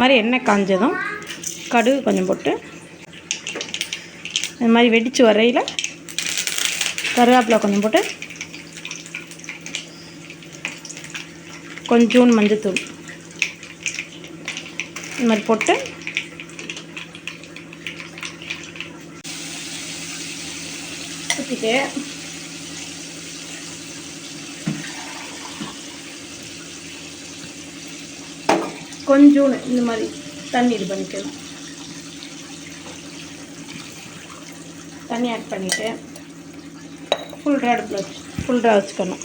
மாதிரி எண்ணெய் காஞ்சதும் கடுகு கொஞ்சம் போட்டு இந்த மாதிரி வெடித்து வரையில் கருவேப்பிலை கொஞ்சம் போட்டு கொஞ்சோண்டு மஞ்சத்தூள் இந்த மாதிரி போட்டு ஊற்றிட்டு கொஞ்சோண்டு இந்த மாதிரி தண்ணி இது பண்ணிக்கணும் தண்ணி ஆட் பண்ணிவிட்டு ஃபுல்ரா அடுப்பில் வச்சு ஃபுல்ரா வச்சுக்கணும்.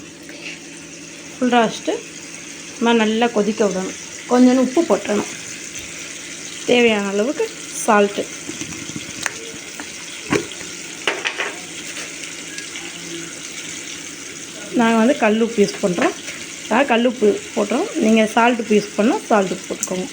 ஃபுல்ரா வச்சுட்டு நம்ம நல்லா கொதிக்க விடணும். கொஞ்சோண்டு உப்பு போட்டணும் தேவையான அளவுக்கு சால்ட்டு நாங்கள் வந்து கல் உப்பு யூஸ் பண்ணுறோம் நான் கல் உப்பு போட்டோம். நீங்கள் சால்ட் உப்பு யூஸ் பண்ணால் சால்ட் உப்பு போட்டுக்கோங்க.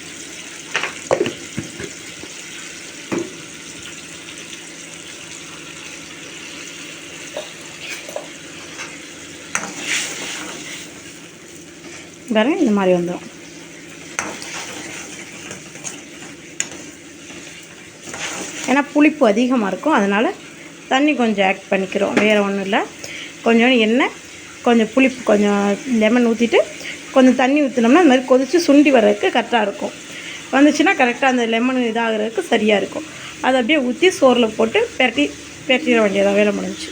பாருங்க இந்த மாதிரி வந்துடும் ஏன்னா புளிப்பு அதிகமாக இருக்கும். அதனால் தண்ணி கொஞ்சம் ஆட் பண்ணிக்கிறோம். வேறு ஒன்றும் இல்லை. கொஞ்சோண்டு எண்ணெய் கொஞ்சம் புளிப்பு கொஞ்சம் லெமன் ஊற்றிட்டு கொஞ்சம் தண்ணி ஊற்றினோம்னா அந்த மாதிரி கொதித்து சுண்டி வர்றதுக்கு கரெக்டாக இருக்கும். வந்துச்சுன்னா கரெக்டாக அந்த லெமன் இதாகிறதுக்கு சரியாக இருக்கும். அதை அப்படியே ஊற்றி சோறில் போட்டு பெரட்டி பெரட்டிட வேண்டியதாக வேலை முடிஞ்சுச்சு.